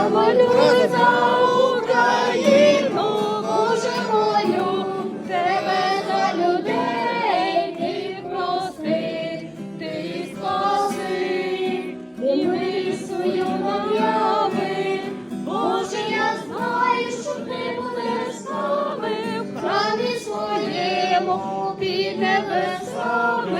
я молю за Україну, Боже, молю тебе за людей, ти прости, ти спаси, і ми мисою нав'яви. Боже, я знаю, що ти будеш з нами в храмі своєму під небесами, радість і